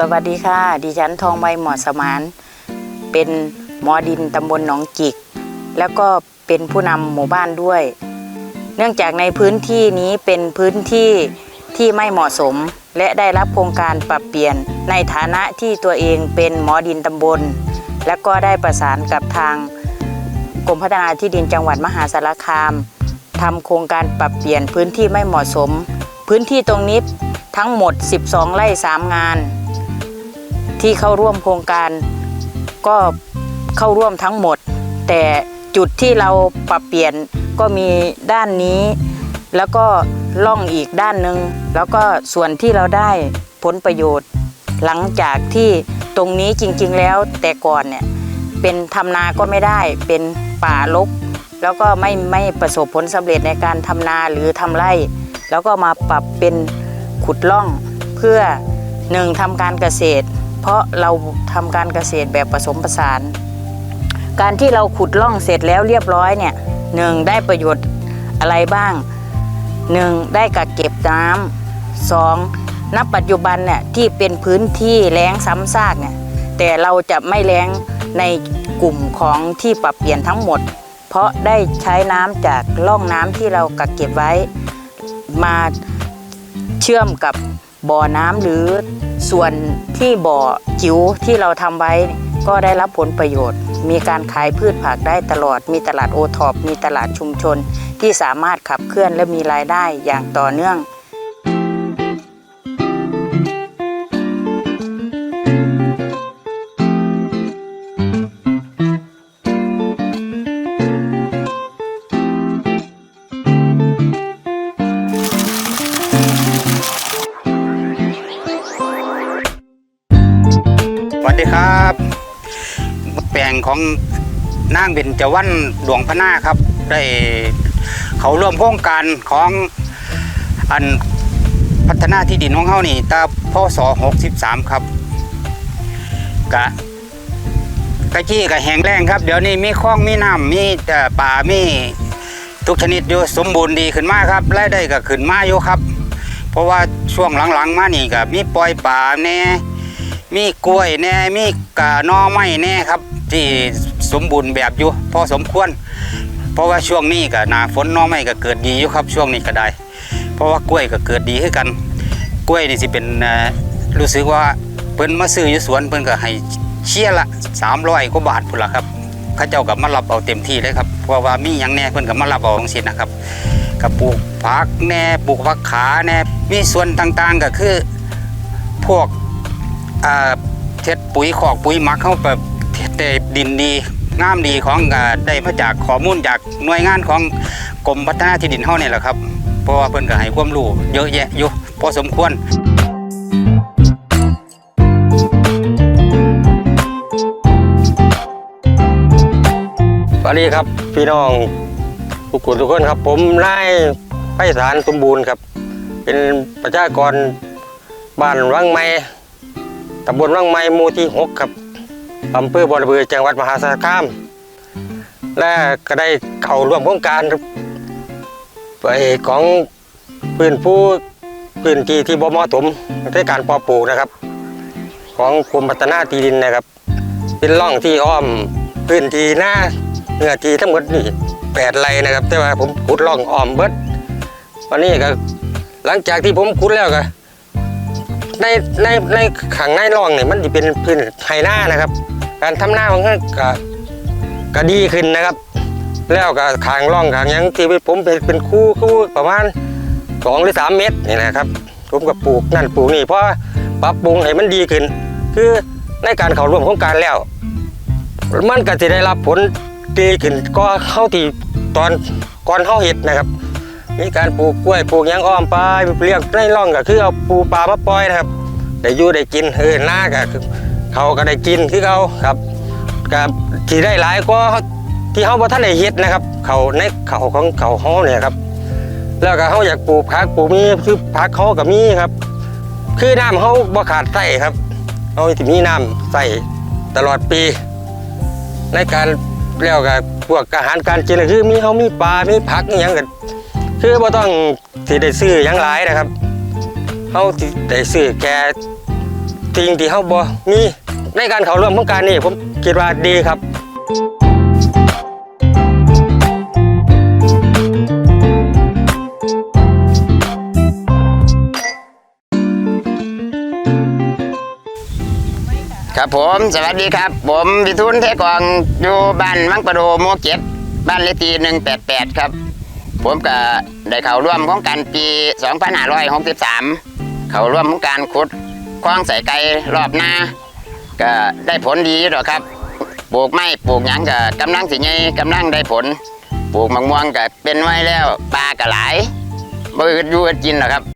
สวัสดีค่ะ ดิฉันทองใบหมอสมาน เป็นหมอดินตำบลหนองจิก แล้วก็เป็นผู้นำหมู่บ้านด้วย เนื่องจากในพื้นที่นี้เป็นพื้นที่ที่ไม่เหมาะสม และได้รับโครงการปรับเปลี่ยนในฐานะที่ตัวเองเป็นหมอดินตำบล และก็ได้ประสานกับทางกรมพัฒนาที่ดินจังหวัดมหาสารคามทำโครงการปรับเปลี่ยนพื้นที่ไม่เหมาะสม พื้นที่ตรงนี้ทั้งหมด 12 ไร่ 3 งาน ที่เข้าร่วมโครงการก็เข้าร่วมทั้งหมด แต่จุดที่เราปรับเปลี่ยนก็มีด้านนี้ แล้วก็ล่องอีกด้านหนึ่งแล้วก็ส่วนที่เราได้ผลประโยชน์ หลังจากที่ตรงนี้จริงๆแล้วแต่ก่อนเนี่ยเป็นทำนาก็ไม่ได้เป็นป่ารกแล้วก็ไม่ไม่ประสบผลสำเร็จในการทำนาหรือทำไร่ แล้วก็มาปรับเป็นขุดล่องเพื่อหนึ่งทำการเกษตร เพราะเราทำการเกษตรแบบผสมผสาน การที่เราขุดล่องเสร็จแล้วเรียบร้อยเนี่ยหนึ่งได้ประโยชน์อะไรบ้างหนึ่งได้กักเก็บน้ำสองณปัจจุบันเนี่ยที่เป็นพื้นที่แล้งซ้ำซากเนี่ยแต่เราจะไม่แล้งในกลุ่มของที่ปรับเปลี่ยนทั้งหมด เพราะได้ใช้น้ำจากร่องน้ำที่เรากักเก็บไว้ มาเชื่อมกับ บ่อน้ำหรือส่วนที่บ่อจิ๋วที่เราทำไว้ก็ได้รับผลประโยชน์ มีการขายพืชผักได้ตลอด มีตลาดโอท็อปมีตลาดชุมชน ที่สามารถขับเคลื่อนและมีรายได้อย่างต่อเนื่อง วัสดีครับแปลงของนางเบญจวรรณดวงพนาครับ ได้เขาร่วมโครงการของอันพัฒนาที่ดินของเขานี่ตาพศ63 ครับกะกะจี้กะแห้งแรงครับ เดี๋ยวนี้มีคลองมีน้ำมีป่ามีทุกชนิดอยู่สมบูรณ์ดีขึ้นมากครับรายได้ก็ขึ้นมาอยู่ครับ เพราะว่าช่วงหลังๆมานี่ก็มีปล่อยป่าแน่ มีกล้วยแน่ มีกะหนอไม้แน่ครับ ที่สมบูรณ์แบบอยู่พอสมควร เพราะว่าช่วงนี้ก็หนาฝนหนอไม้ก็เกิดดีอยู่ครับ ช่วงนี้ก็ได้ เพราะว่ากล้วยก็เกิดดีขึ้นกัน กล้วยนี่สิเป็นรู้สึกว่าเพิ่นมาซื้ออยู่สวนเพิ่นก็ให้เชี่ยละ300กว่าบาทพุ่นละครับเขาเจ้าก็มารับเอาเต็มที่เลยครับเพราะว่ามีหยังแน่เพิ่นก็มารับเอาจังซี่นะครับก็ปลูกผักแน่ปลูกผักขาแน่มีส่วนต่างๆก็คือพวก เท็ดปุ๋ยขอกปุ๋ยมักเข้าแบบเท็ดินดีงามดีของได้มาจากข้อมูลจากหน่วยงานของกรมพัฒนาที่ดินเฮานี่แหละครับ เพราะว่าเพิ่นก็ให้ความรู้เยอะแยะอยู่พอสมควรสวัสดีครับ พี่น้องทุกคนทุกคนครับ ผมนายไพศาลสมบูรณ์ครับ เป็นประชากรบ้านวังไม้ ตำบลวังไม้หมู่ที่หกครับอำเภอบอระเบือจังหวัดมหาสารคาม และก็ได้เข้าร่วมโครงการไปของพื้นผู้พื้นที่ที่บ่เหมาะสมในการเพอปลูกนะครับ ของกรมพัฒนาที่ดินนะครับ เป็นร่องที่อ้อมพื้นที่หน้าเนื้อที่ทั้งหมดนี่แปดไร่นะครับ แต่ว่าผมขุดร่องอ้อมเบิดวันนี้ก็หลังจากที่ผมขุดแล้วก็ ในในในขังในร่องเนี่ยมันจะเป็นพื้นไฮหน้านะครับ การทำหน้ามันก็ก็ก็ดีขึ้นนะครับ แล้วก็ขางร่องขางยังที่ผมเป็นเป็นคู่คู่ประมาณสองหรือสามเมตรนี่นะครับ ผมก็ปลูกนั่นปลูกนี่เพราะปรับปรุงให้มันดีขึ้น คือในการเข้าร่วมโครงการแล้ว มันก็จะได้รับผลดีขึ้นก็เข้าที่ตอนก่อนเข้าเห็ดนะครับ มีการปลูกกล้วยปลูกยังอ้อมไปเรียกในร่องก็คือเอาปูปลามาปล่อยนะครับได้อยู่ได้กินเออหน้าก็คือเขาก็ได้กินคือเขาครับกับที่ได้หลายก็ที่เขาบ่ท่านได้เฮ็ดนะครับ เขาในเขาของเขาเขาเนี่ยครับ แล้วก็เขาอยากปลูกผักปลูกมีคือผักเขาก็มีครับ คือน้ำเขาบ่ขาดใส่ครับเขาจะมีน้ำใส่ตลอดปี ในการเรียกกับพวกอาหารการกินก็คือมีเขามีปลา มีผักอย่างกัน คือบ่ต้องที่ได้ซื้อยังหลายนะครับเขาที่ได้ซื้อแค่สิ่งที่เขาบ่มีในการเข้าร่วมโครงการนี้ผมคิดว่าดีครับครับผมสวัสดีครับ ผมพิทุนเทกองอยู่บ้านมังประโดโมเก็ตบ้านเลขที่หนึ่งแปดแปดครับ ผมก็ได้เข้าร่วมโครงการปี 2563 เข้าร่วมโครงการขุดคลองใส่ไก่รอบหน้า ก็ได้ผลดีหรอกครับ ปลูกไม้ปลูกหยังก็กำลังสิไงกำลังได้ผล ปลูกมะม่วงก็เป็นไว้แล้วปลาก็หลายบ่อึดอยู่อึดกินหรอกครับ